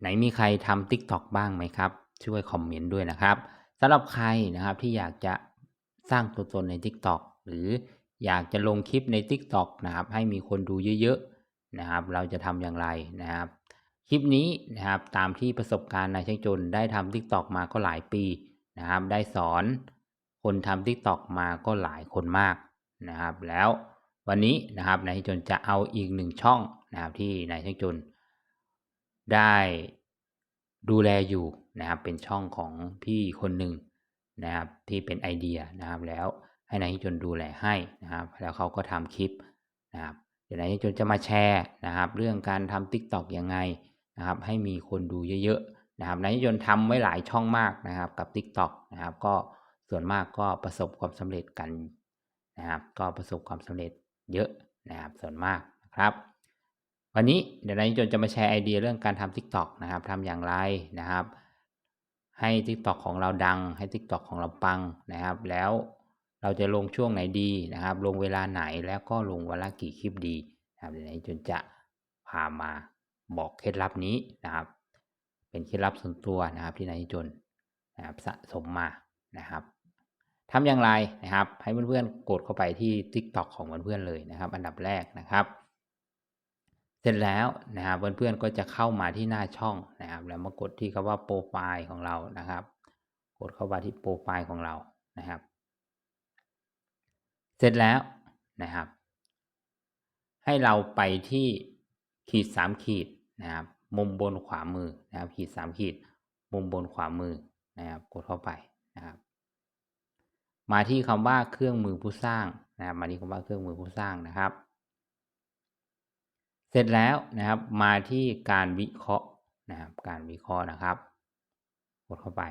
ไหนมีใครทำ TikTok บ้างไหมครับ ช่วยคอมเมนต์ด้วยนะครับสำหรับใครนะครับที่อยากจะสร้างตัวตนใน TikTok หรืออยากจะลงคลิปใน TikTok นะครับ ให้มีคนดูเยอะๆนะครับ เราจะทำอย่างไรนะครับ คลิปนี้นะครับตามที่ประสบการณ์นายช่างจนได้ทำ TikTok มาก็หลายปีนะครับ ได้สอนคนทำ TikTok มาก็หลายคนมากนะครับ แล้ววันนี้นะครับนายช่างจนจะเอาอีกหนึ่งช่องนะครับที่นายช่างจน ได้ดูแลอยู่นะครับเป็นช่องของพี่คนหนึ่งนะครับที่เป็นไอเดียนะครับแล้วให้นายจนดูแลให้นะครับ แล้วเขาก็ทำคลิปนะครับเดี๋ยวนายจนจะมาแชร์นะครับ เรื่องการทำ TikTok ยังไงนะครับ ให้มีคนดูเยอะๆนะครับนายจนทำไว้หลายช่องมากนะครับ กับ TikTok นะครับ ก็ส่วนมากก็ประสบความสำเร็จกันนะครับ ก็ประสบความสำเร็จเยอะนะครับ ส่วนมากนะครับ วันนี้เดี๋ยวนายจนจะมาแชร์ไอเดียเรื่องการทำ TikTok นะครับทำอย่างไรนะครับ ให้ TikTok ของเราดัง ให้ TikTok ของเราปังนะครับ แล้วเราจะลงช่วงไหนดีนะครับ ลงเวลาไหนแล้วก็ลงวันละกี่คลิปดีนะครับเดี๋ยวนายจนจะพามาบอกเคล็ดลับนี้นะครับ เป็นเคล็ดลับส่วนตัวนะครับที่นายจนนะครับสะสมมานะครับทำอย่างไรนะครับ ให้เพื่อนๆกดเข้าไปที่ TikTok ของเพื่อนๆเลยนะครับ อันดับแรกนะครับ เสร็จแล้วนะครับเพื่อนๆก็จะเข้ามาที่หน้าช่องนะครับ แล้วมากดที่คำว่าโปรไฟล์ของเรานะครับ กดเข้ามาที่โปรไฟล์ของเรานะครับ เสร็จแล้วนะครับ ให้เราไปที่ขีดสามขีดนะครับ มุมบนขวามือนะครับ ขีดสามขีด มุมบนขวามือนะครับ กดเข้าไปนะครับ มาที่คำว่าเครื่องมือผู้สร้างนะครับ มาที่คำว่าเครื่องมือผู้สร้างนะครับ เสร็จแล้วนะครับ มาที่การวิเคราะห์นะครับ การวิเคราะห์นะครับ กดเข้าไป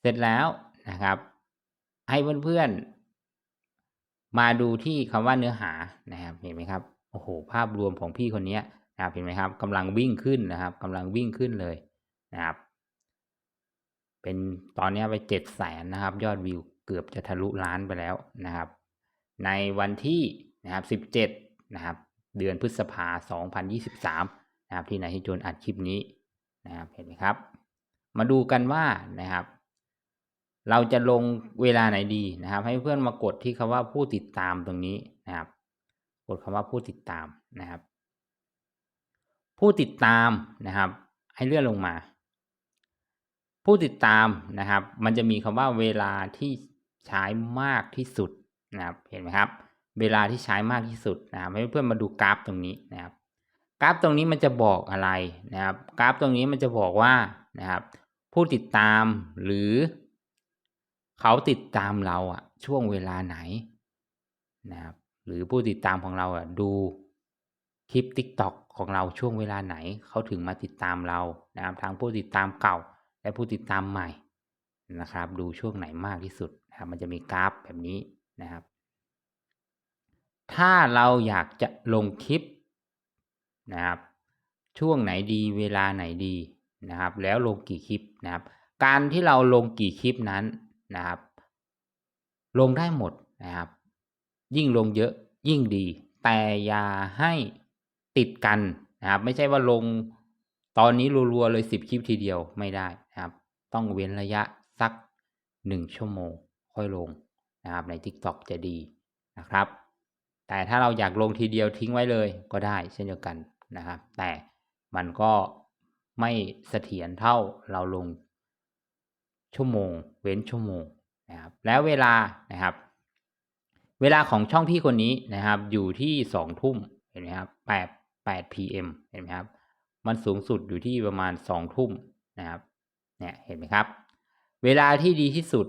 เสร็จแล้วนะครับ ให้เพื่อนๆ มาดูที่คำว่าเนื้อหานะครับ เห็นไหมครับ โอ้โห ภาพรวมของพี่คนนี้นะครับ เห็นไหมครับกำลังวิ่งขึ้นนะครับกำลังวิ่งขึ้นเลยนะครับ เป็นตอนนี้ไปเจ็ดแสนนะครับ ยอดวิวเกือบจะทะลุล้านไปแล้วนะครับ ในวันที่ นะครับ 17 นะครับ เดือนพฤษภา 2023 นะครับ ที่นายฮิจนอัดคลิปนี้นะครับ เห็นไหมครับ มาดูกันว่านะครับ เราจะลงเวลาไหนดีนะครับ ให้เพื่อนมากดที่คำว่าผู้ติดตามตรงนี้นะครับ กดคำว่าผู้ติดตามนะครับ ผู้ติดตามนะครับ ให้เลื่อนลงมา ผู้ติดตามนะครับ มันจะมีคำว่าเวลาที่ใช้มากที่สุดนะครับ เห็นไหมครับ เวลาที่ใช้มากที่สุดนะครับให้เพื่อนมาดูกราฟตรงนี้นะครับ กราฟตรงนี้มันจะบอกอะไรนะครับ กราฟตรงนี้มันจะบอกว่านะครับ ผู้ติดตามหรือ เขาติดตามเราอะช่วงเวลาไหนนะครับ หรือผู้ติดตามของเราอะดูคลิป TikTok ของเราช่วงเวลาไหนเขาถึงมาติดตามเรานะครับทั้งผู้ติดตามเก่า และผู้ติดตามใหม่นะครับ ดูช่วงไหนมากที่สุดนะครับมันจะมีกราฟแบบนี้นะครับ ถ้าเราอยากจะลงคลิปนะครับ ช่วงไหนดีเวลาไหนดีนะครับ แล้วลงกี่คลิปนะครับ การที่เราลงกี่คลิปนั้นนะครับ ลงได้หมดนะครับ ยิ่งลงเยอะยิ่งดี แต่อย่าให้ติดกันนะครับ ไม่ใช่ว่าลงตอนนี้รัวๆเลยสิบคลิปทีเดียวไม่ได้นะครับ ต้องเว้นระยะสักหนึ่งชั่วโมงค่อยลงนะครับใน TikTok จะดีนะครับ แต่ถ้าเราอยากลงทีเดียวทิ้งไว้เลยก็ได้เช่นเดียวกันนะครับ แต่มันก็ไม่เสถียรเท่าเราลงชั่วโมง เว้นชั่วโมงนะครับแล้วเวลานะครับ เวลาของช่องพี่คนนี้นะครับ อยู่ที่สองทุ่มเห็นไหมครับแปดแปด pm เห็นไหมครับ มันสูงสุดอยู่ที่ประมาณสองทุ่มนะครับเนี่ยเห็นไหมครับ เวลาที่ดีที่สุด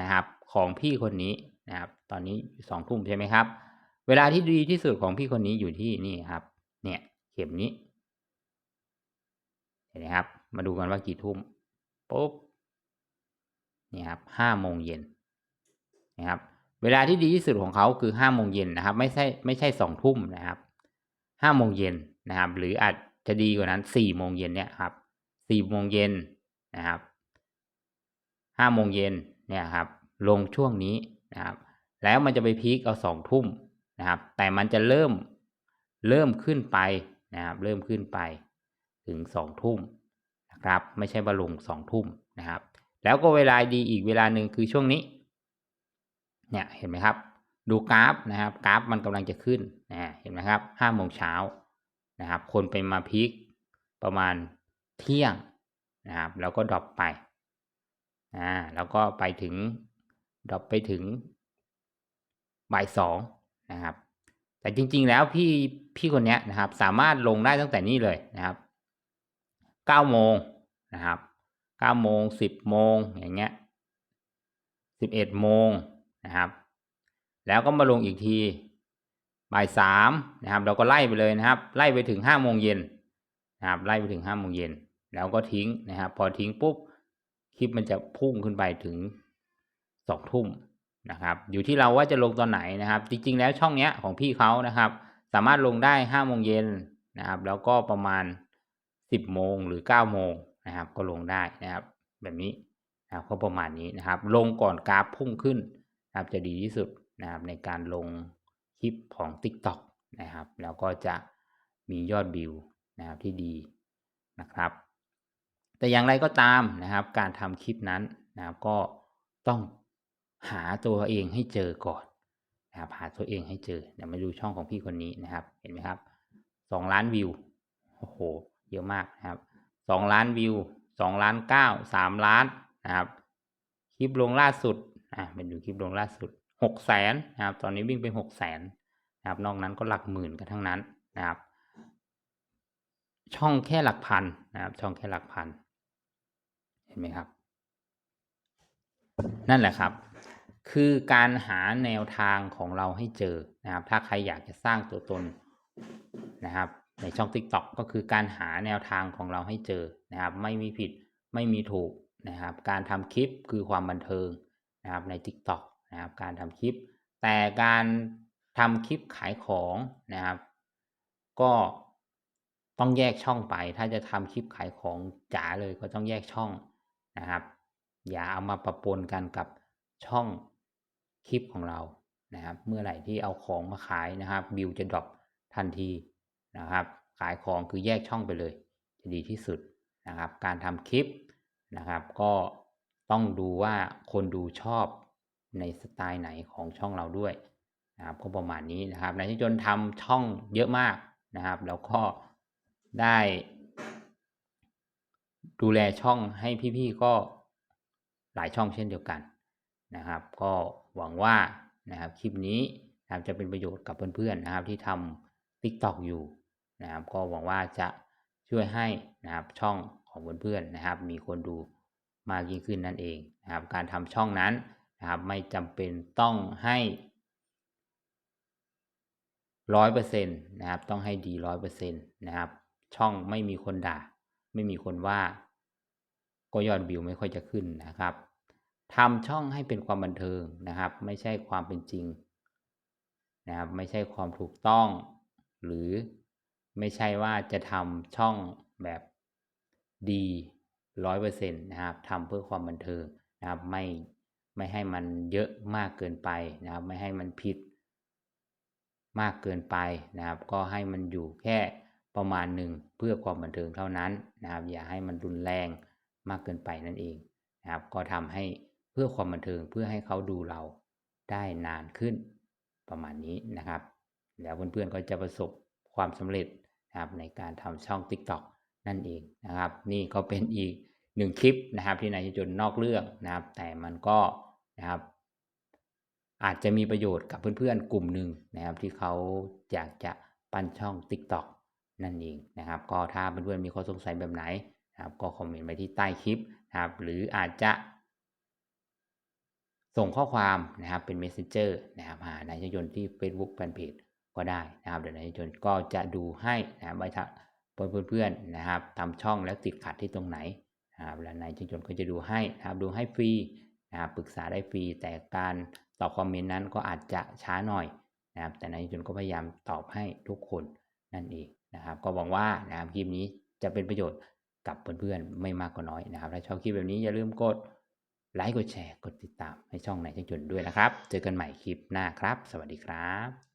นะครับของพี่คนนี้นะครับ ตอนนี้สองทุ่มใช่ไหมครับ เวลาที่ดีที่สุดของพี่คนนี้อยู่ที่นี่ครับ เนี่ย เข็มนี้ เห็นไหมครับ มาดูกันว่ากี่ทุ่มปุ๊บนี่ครับห้าโมงเย็นนะครับ เวลาที่ดีที่สุดของเขาคือห้าโมงเย็นนะครับ ไม่ใช่ไม่ใช่สองทุ่มนะครับห้าโมงเย็นนะครับ หรืออาจจะดีกว่านั้นสี่โมงเย็นเนี่ยครับสี่โมงเย็นนะครับห้าโมงเย็นเนี่ยครับ ลงช่วงนี้นะครับ แล้วมันจะไปพีคเอาสองทุ่ม นะครับ แต่มันจะเริ่มเริ่มขึ้นไปนะครับ เริ่มขึ้นไปถึงสองทุ่มนะครับ ไม่ใช่ว่าลงสองทุ่มนะครับ แล้วก็เวลาดีอีกเวลาหนึ่งคือช่วงนี้ เนี่ยเห็นไหมครับ ดูกราฟนะครับ กราฟมันกำลังจะขึ้นนะเห็นไหมครับห้าโมงเช้านะครับ คนไปมาพีคประมาณเที่ยงนะครับ แล้วก็ดรอปไปอ่าแล้วก็ไปถึงดรอปไปถึงบ่ายสอง นะครับ แต่จริง ๆ แล้วพี่พี่คนเนี้ยนะครับ สามารถลงได้ตั้งแต่นี้เลยนะครับเก้าโมงนะครับเก้าโมงสิบโมงอย่างเงี้ยสิบเอ็ดโมงนะครับ แล้วก็มาลงอีกทีบ่ายสามนะครับ เราก็ไล่ไปเลยนะครับ ไล่ไปถึงห้าโมงเย็นนะครับ ไล่ไปถึงห้าโมงเย็นแล้วก็ทิ้งนะครับ พอทิ้งปุ๊บคลิปมันจะพุ่งขึ้นไปถึงสองทุ่ม นะครับอยู่ที่เราว่าจะลงตอนไหนนะครับ จริง ๆ แล้วช่องเนี้ยของพี่เขานะครับ สามารถลงได้ห้าโมงเย็นนะครับ แล้วก็ประมาณสิบโมงหรือเก้าโมงนะครับ ก็ลงได้นะครับ แบบนี้นะครับก็ประมาณนี้นะครับ ลงก่อนกราฟพุ่งขึ้นนะครับจะดีที่สุดนะครับในการลงคลิปของ TikTok นะครับ แล้วก็จะมียอดวิวนะครับที่ดีนะครับ แต่อย่างไรก็ตามนะครับ การทำคลิปนั้นนะครับก็ต้อง หาตัวเองให้เจอก่อนนะครับหาตัวเองให้เจอเดี๋ยวมาดูช่องของพี่คนนี้นะครับ เห็นไหมครับสองล้านวิวโอ้โหเยอะมากนะครับสองล้านวิวสองล้านเก้าสามล้านนะครับ คลิปลงล่าสุดอะเป็นดูคลิปลงล่าสุดหกแสนนะครับตอนนี้วิ่งไปหกแสนนะครับนอกนั้นก็หลักหมื่นกันทั้งนั้นนะครับ ช่องแค่หลักพันนะครับ ช่องแค่หลักพัน เห็นไหมครับ นั่นแหละครับ คือการหาแนวทางของเราให้เจอนะครับ ถ้าใครอยากจะสร้างตัวตนนะครับ ในช่อง TikTok ก็คือการหาแนวทางของเราให้เจอนะครับ ไม่มีผิดไม่มีถูกนะครับ การทำคลิปคือความบันเทิงนะครับใน TikTok นะครับ การทำคลิป แต่การทำคลิปขายของนะครับ ก็ต้องแยกช่องไป ถ้าจะทำคลิปขายของจ๋าเลยก็ต้องแยกช่องนะครับ อย่าเอามาประปนกันกับช่อง คลิปของเรานะครับเมื่อไหร่ที่เอาของมาขายนะครับวิวจะดรอปทันทีนะครับขายของคือแยกช่องไปเลย จะดีที่สุดนะครับการทำคลิปนะครับ ก็ต้องดูว่าคนดูชอบในสไตล์ไหนของช่องเราด้วยนะครับก็ประมาณนี้นะครับนายที่จนทำช่องเยอะมากนะครับ แล้วก็ได้ ดูแลช่องให้พี่ๆก็หลายช่องเช่นเดียวกัน นะครับ ก็หวังว่านะครับคลิปนี้นะครับจะเป็นประโยชน์กับเพื่อนๆนะครับที่ทำ TikTok อยู่นะครับ ก็หวังว่าจะช่วยให้นะครับช่องของเพื่อนๆนะครับ มีคนดูมากยิ่งขึ้นนั่นเองนะครับ การทำช่องนั้นนะครับ ไม่จำเป็นต้องให้ร้อยเปอร์เซ็นต์นะครับ ต้องให้ดีร้อยเปอร์เซ็นต์นะครับ ช่องไม่มีคนด่า ไม่มีคนว่า ก็ยอดวิวไม่ค่อยจะขึ้นนะครับ ทำช่องให้เป็นความบันเทิงนะครับ ไม่ใช่ความเป็นจริงนะครับ ไม่ใช่ความถูกต้อง หรือไม่ใช่ว่าจะทำช่องแบบดีร้อยเปอร์เซ็นต์นะครับทำเพื่อความบันเทิงนะครับ ไม่ไม่ให้มันเยอะมากเกินไปนะครับ ไม่ให้มันผิดมากเกินไปนะครับ ก็ให้มันอยู่แค่ประมาณหนึ่งเพื่อความบันเทิงเท่านั้นนะครับ อย่าให้มันรุนแรงมากเกินไปนั่นเองนะครับ ก็ทำให้ เพื่อความบันเทิงเพื่อให้เขาดูเราได้นานขึ้นประมาณนี้นะครับ แล้วเพื่อนๆก็จะประสบความสำเร็จนะครับในการทำช่อง TikTok นั่นเองนะครับ นี่ก็เป็นอีกหนึ่งคลิปนะครับที่นายจนนอกเรื่องนะครับ แต่มันก็นะครับ อาจจะมีประโยชน์กับเพื่อนๆกลุ่มหนึ่งนะครับ ที่เขาอยากจะปั้นช่อง TikTok นั่นเองนะครับ ก็ถ้าเพื่อนๆมีข้อสงสัยแบบไหนนะครับ ก็คอมเมนต์ไว้ที่ใต้คลิปนะครับ หรืออาจจะ ส่งข้อความนะครับเป็น Messenger นะครับหานายยนที่ Facebook Fanpage ก็ได้นะครับเดี๋ยวนายชยนก็จะดูให้นะครับว่าถ้าเพื่อนๆนะครับทำช่องแล้วติดขัดที่ตรงไหนนะครับแล้วนายชยนก็จะดูให้นะครับดูให้ฟรีนะครับปรึกษาได้ฟรีแต่การตอบคอมเมนต์นั้นก็อาจจะช้าหน่อยนะครับแต่นายชยนก็พยายามตอบให้ทุกคนนั่นเองนะครับก็หวังว่านะครับคลิปนี้จะเป็นประโยชน์กับเพื่อนๆไม่มากก็น้อยนะครับถ้าชอบคลิปแบบนี้อย่าลืมกด ไลค์กดแชร์กดติดตามให้ช่องไหนช่างจนด้วยนะครับ เจอกันใหม่คลิปหน้าครับ สวัสดีครับ